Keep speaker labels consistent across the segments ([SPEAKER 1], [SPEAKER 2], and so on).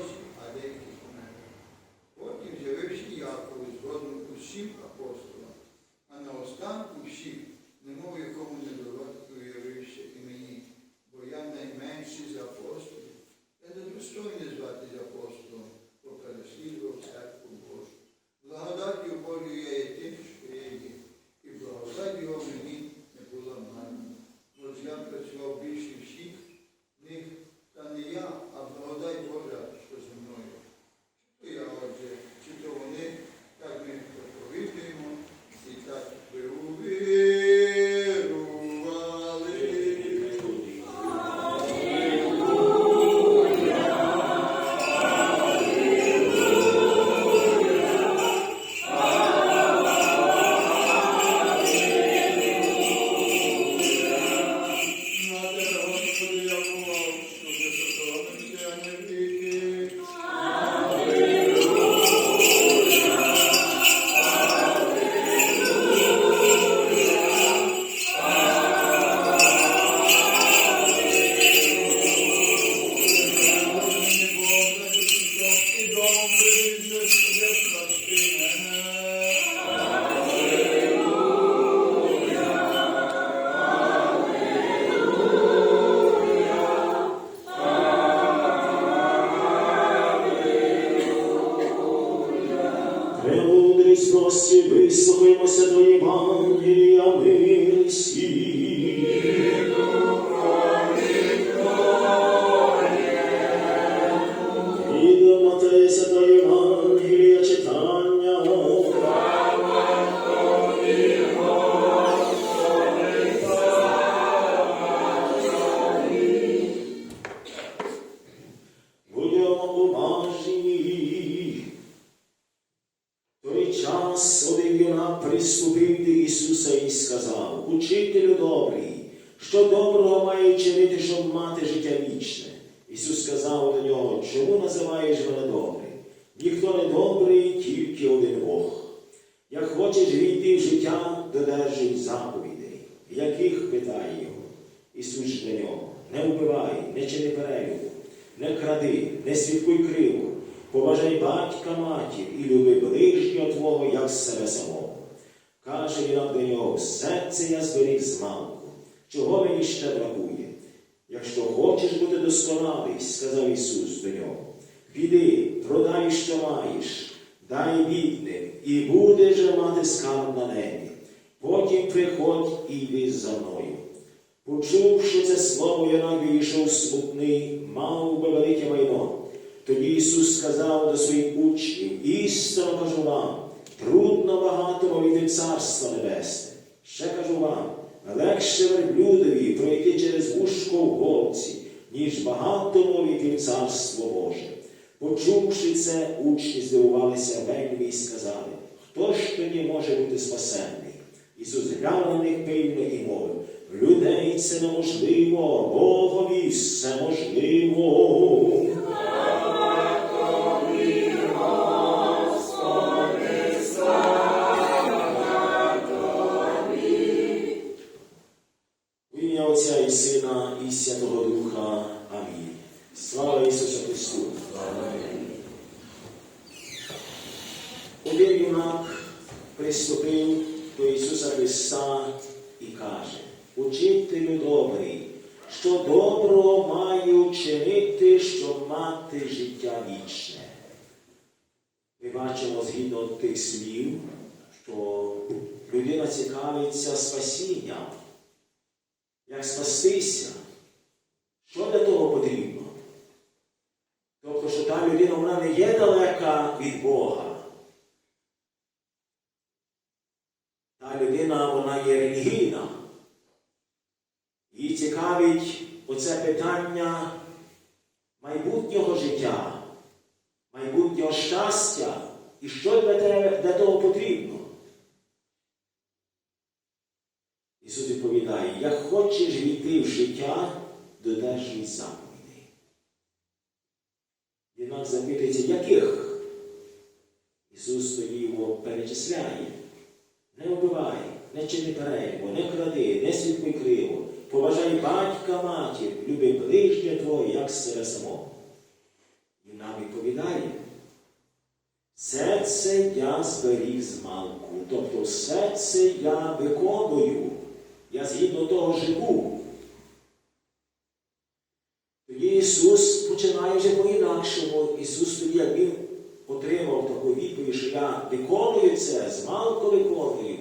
[SPEAKER 1] живе і досі, а деякі померли. Потім з'явився Яков згодом усім
[SPEAKER 2] яких питає його. Ісус ж до нього, не вбивай, не чини перелюбу, не кради, не свідкуй криво, поважай батька матір і люби ближнього твого, як себе самого. Каже він до нього, все це я зберіг з малку. Чого мені ще бракує? Якщо хочеш бути досконалий, сказав Ісус до нього, піди, продай, що маєш, дай бідним, і будеш мати скарб на небі. Потім приходь і йди за мною. Почувши це слово, Янак вийшов смутний, мав би велике майно. Тоді Ісус сказав до своїх учнів, істинно кажу вам, трудно багатому війти Царство Небесне. Ще кажу вам, легше верблюдові пройти через вушко в голці, ніж багатому війти в Царство Боже. Почувши це, учні здивувалися вельми і сказали, хто ж тоді може бути спасенний? Ісус глянув на них пильно і мовив, людей це неможливо, Богові все можливо. І Сина і Святого Духа. Амінь. Слава Ісусу Христу! Один юнак приступив до Ісуса Христа і каже, Учителю добрий, що доброго маю чинити, щоб мати життя вічне. Ми бачимо згідно тих слів, що людина цікавиться спасінням. Як спастися? Що для того потрібно? Тобто, що та людина вона не є далека від Бога. Та людина вона є релігійна. Її цікавить оце питання майбутнього життя, майбутнього щастя і що для, того потрібно. Ісус відповідає, як хочеш війти в життя, додержуй заповідей. Юнак запитується, яких? Ісус тоді його перечисляє. Не вбивай, не чини перелюбу, не кради, не свідкуй криво, поважай батька матір, люби ближнє твоє, як себе самого. І нам відповідає, все це я зберіг з малку, тобто все це я виконую, я згідно того живу. Тоді Ісус починає вже по-інакшому. Ісус тоді, як Він отримав таку відповідь, що я виконую це, змалку виконую,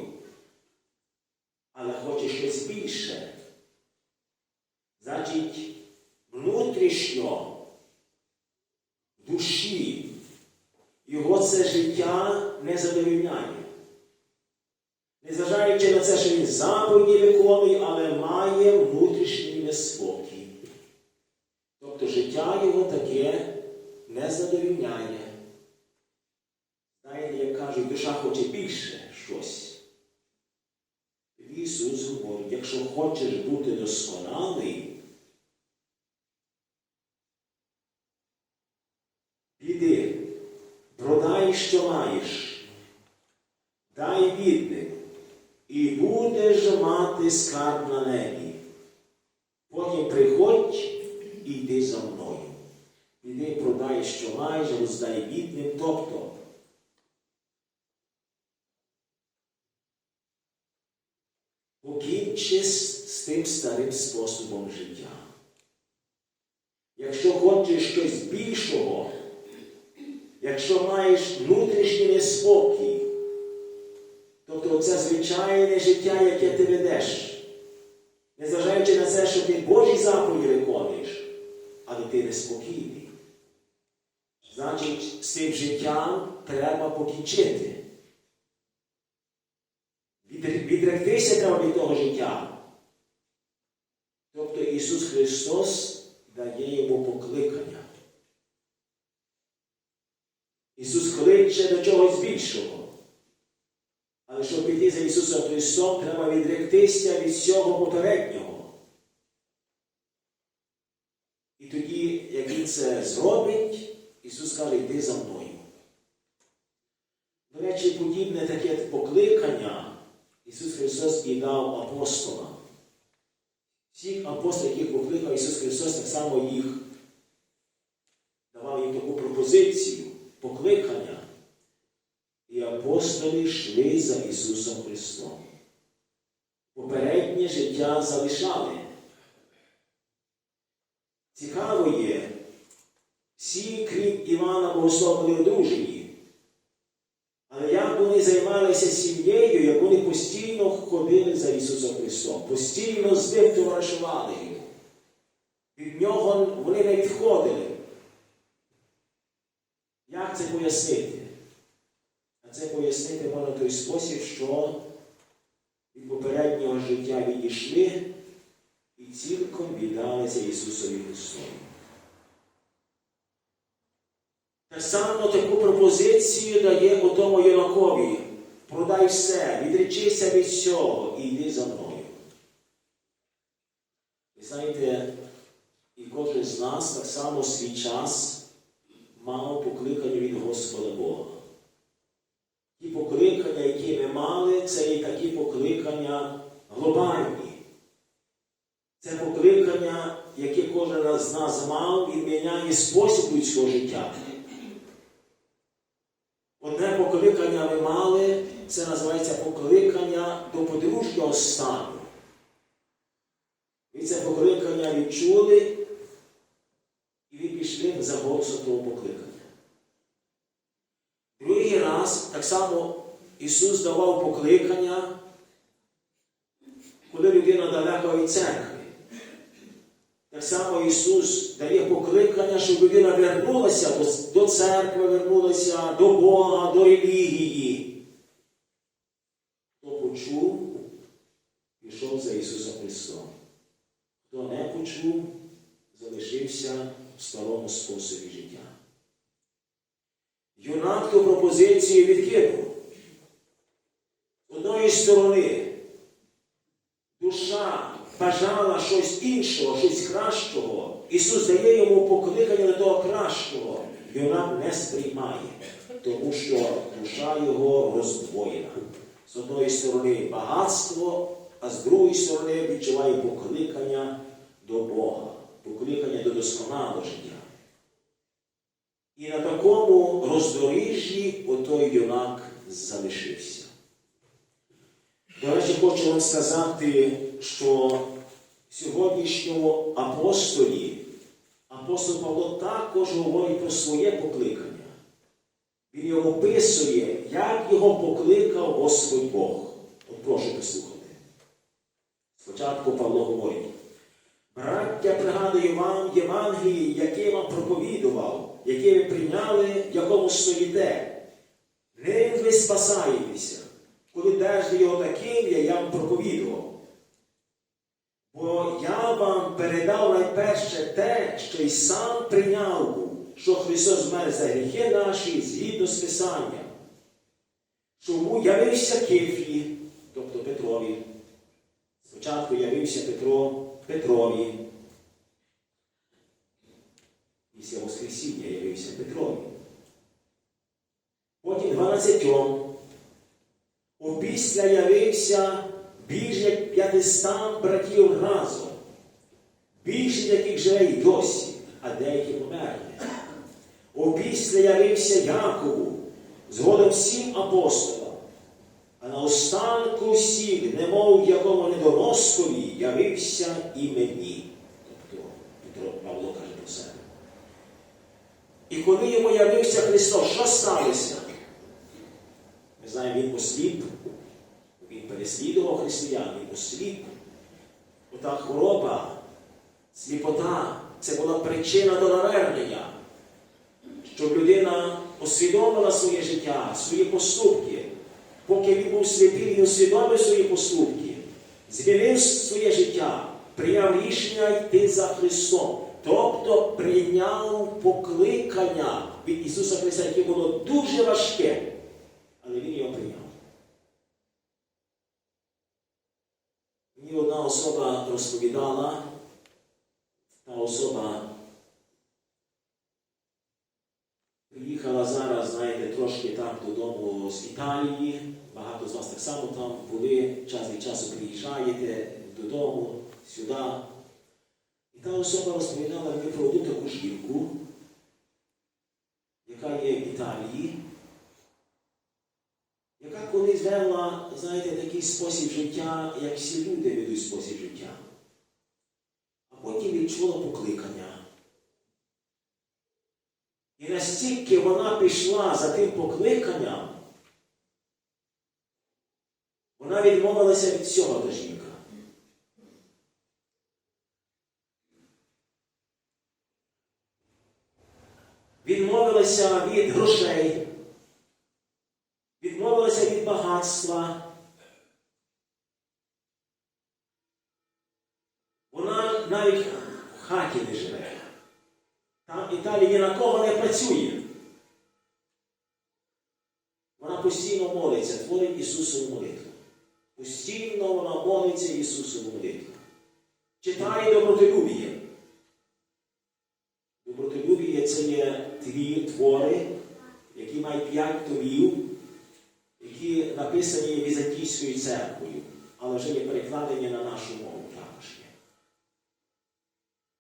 [SPEAKER 2] але хоче щось більше. Значить, внутрішньо, душі, його це життя не задовільняє. Незважаючи на це, що він заповіді виконує, але має внутрішній неспокій. Тобто життя його таке не задовільняє. Знаєте, як кажуть, душа хоче більше щось. Ісус говорить, якщо хочеш бути досконалий, піди, продай, що маєш, дай бідним, і будеш мати скарб на небі. Потім приходь і йди за мною. Піди, продай, що маєш, роздай бідним, тобто. Покінчи з тим старим способом життя. Якщо хочеш щось більшого, якщо маєш внутрішній неспокій, тобто це звичайне життя, яке ти ведеш, незважаючи на це, що ти Божі заповіді виконуєш, але ти неспокійний. Значить, з цим життям треба покінчити. Відр- Відректися треба від того життя. Тобто Ісус Христос дає йому покликання. Ісус кличе до чогось більшого. Але щоб піти за Ісусом Христом, треба відректися від всього попереднього. І тоді, як Він це зробить, Ісус каже, йди за мною. До речі, подібне таке покликання Ісус Христос і дав апостолам. Всіх апостолів, яких покликав Ісус Христос, так само їх давав їм таку пропозицію, покликання. І йшли за Ісусом Христом. Попереднє життя залишали. Цікаво є, всі, крім Івана Богослова, були одружені. Але як вони займалися сім'єю, як вони постійно ходили за Ісусом Христом, постійно з ним товаришували йому. Від нього вони не відходили. Як це пояснити? Пояснити можна той спосіб, що від попереднього життя відійшли і цілком віддалися Ісусові Христові. Так само таку пропозицію дає у тому юнакові. Продай все, відречися від всього і йди за мною. Ви знаєте, і кожен з нас так само свій час мав покликання від Господа Бога. Ті покликання, які ми мали, це і такі покликання глобальні. Це покликання, яке кожен з нас мав і міняє спосіб людського життя. Одне покликання ви мали, це називається покликання до подружнього стану. Ви це покликання відчули, і ви пішли за голосом того покликання. Раз так само Ісус давав покликання, коли людина далека від церкви. Так само Ісус дає покликання, щоб людина вернулася до церкви, вернулася до Бога, до релігії. Хто почув, пішов за Ісусом Христом. Хто не почув, залишився в старому способі життя. Ту відкинув. З одної сторони, душа бажала щось іншого, щось кращого. Ісус дає йому покликання до того кращого. Юнак не сприймає, тому що душа його роздвоєна. З одної сторони багатство, а з другої сторони відчуває покликання до Бога, покликання до досконалого життя. І на такому роздоріжжі отой юнак залишився. До речі, хочу вам сказати, що сьогоднішньому апостолі апостол Павло також говорить про своє покликання. Він його описує, як його покликав Господь Бог. От прошу послухати. Спочатку Павло говорить. Браття, пригадую вам Євангелії, яке вам проповідував, яке ви прийняли, якому стоїте. Ним ви спасаєтеся, коли держите його таким, як я вам проповідував. Бо я вам передав найперше те, що й сам прийняв що Христос вмер за гріхи наші згідно з Писанням. Чому явився Кифлі, тобто Петрові. Спочатку явився Петро Петрові. Петрові. Потім дванадцятьом. Опісля явився більш як п'ятистам братів разом, більше яких живе й досі, а деякі померли. Опісля явився Якову, згодом всім апостолам, а на останку всіх, немов якому недоноскові, явився і мені. Тобто Петро Павло каже про себе. І коли йому явився Христос, що сталося? Ми знаємо, він осліп, він переслідував християн, він осліп. Ота хвороба, сліпота, це була причина до навернення, щоб людина усвідомила своє життя, свої поступки. Поки він був сліпий, він усвідомив свої поступки, змінив своє життя, прийняв рішення йти за Христом. Тобто прийняв покликання від Ісуса Христа, яке було дуже важке, але Він його прийняв. Мені одна особа розповідала, та особа приїхала зараз, знаєте, трошки так додому з Італії. Багато з вас так само там були, час від часу приїжджаєте додому, сюди. І та особа розповідала мені про одну таку жінку, яка є в Італії, яка колись вела, знаєте, такий спосіб життя, як всі люди ведуть спосіб життя. А потім відчула покликання. І настільки вона пішла за тим покликанням, вона відмовилася від всього та жінка. Відмовилася від грошей, відмовилася від багатства. Вона навіть в хаті не живе. Там в Італії ні на кого не працює. Вона постійно молиться, творить Ісусову молитву. Постійно вона молиться Ісусову молитву. Читає добротолюбіє. Добротолюбіє це є твір, твори, які мають п'ять томів, які написані Візантійською церквою, але вже є перекладені на нашу мову також є.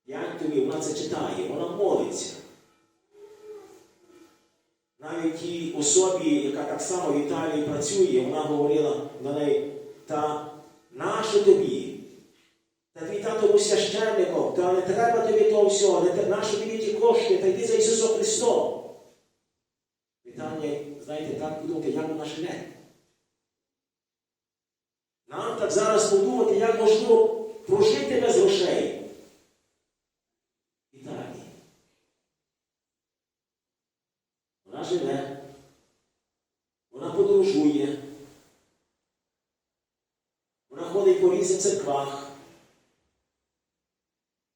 [SPEAKER 2] П'ять томів, вона це читає, вона молиться. Навіть тій особі, яка так само в Італії працює, вона говорила до неї, та нащо тобі? Та твій тато був священником, та не треба тобі того всього, не нащо тобі ті кошти, та йди за Ісусом Христом. Питання, знаєте, так подумати, як вона живе. Нам так зараз подумати, як можливо прожити без грошей. В Італії. Вона живе, вона подорожує, вона ходить по різних церквах,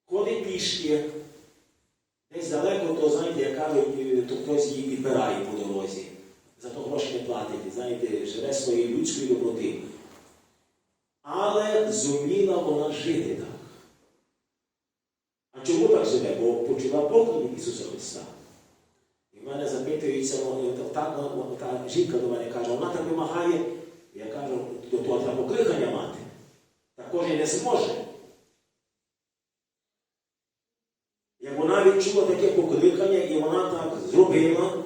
[SPEAKER 2] ходить пішки. Далеко, то знаєте, як кажуть, е, то хтось її підбирає по дорозі. За то гроші не платить, знаєте, живе своєю людською доброти. Але зуміла вона жити так. А чому так живе? Бо почула поклик Ісуса Христа. І в мене запитується, та, та жінка до мене каже, вона так вимагає, я кажу, до того треба покликання мати. кожен не зможе. Як вона відчула таке покликання, і вона так зробила,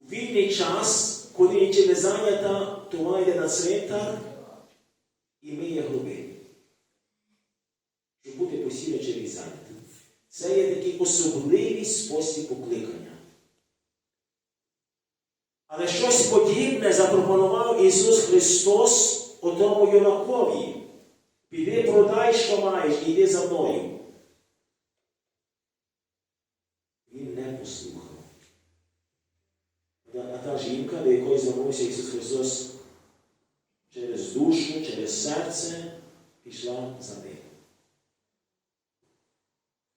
[SPEAKER 2] вільний час, коли нічим не зайнята, то вона йде на цвинтар і миє гроби. Щоб бути постійно чимось зайнята. Це є такий особливий спосіб покликання. Але щось подібне запропонував Ісус Христос отому юнакові. Піди продай, що маєш, і йди за мною. Він не послухав. А та жінка, до якої звернувся Ісус Христос через душу, через серце, пішла за ним.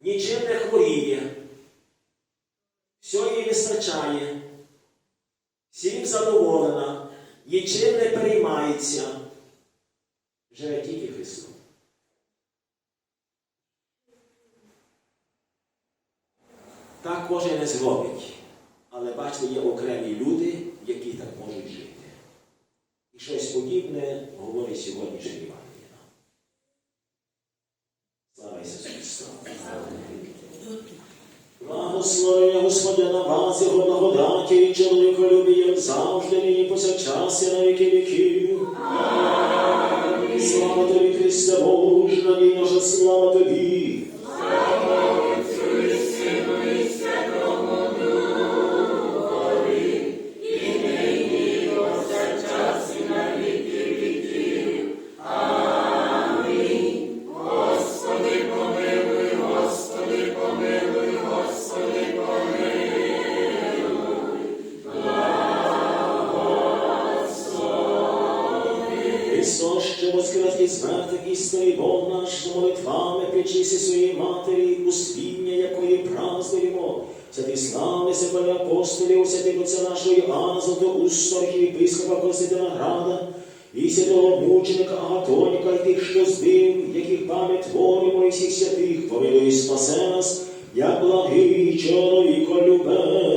[SPEAKER 2] Нічим не хворіє, все їй вистачає, всім задоволена, нічим не переймається, живе тільки Христом. Так кожен не зробить. Але бачите, є окремі люди, які так можуть жити. І щось подібне говорить сьогоднішній Євангелія. Слава Ісусу Христу! Благословення на вас, його благодаті і чоловіколюбі, як завжди, нині повсякчас і на віки віків. Слава тобі, Христе Боже, надійно слава тобі. Із мертвих істинний Бог наш, молитвами причисі своєї матері, успіння якої празднуємо. Святі слави себе апостолів, святих отця нашого Іоанна, Златоуста, архієпископа Константина Града, і святого мученика Агатоніка, і тих, що збив, яких пам'ять творимо, і всіх святих, помилуй спасе нас, як благий чоловіко любе.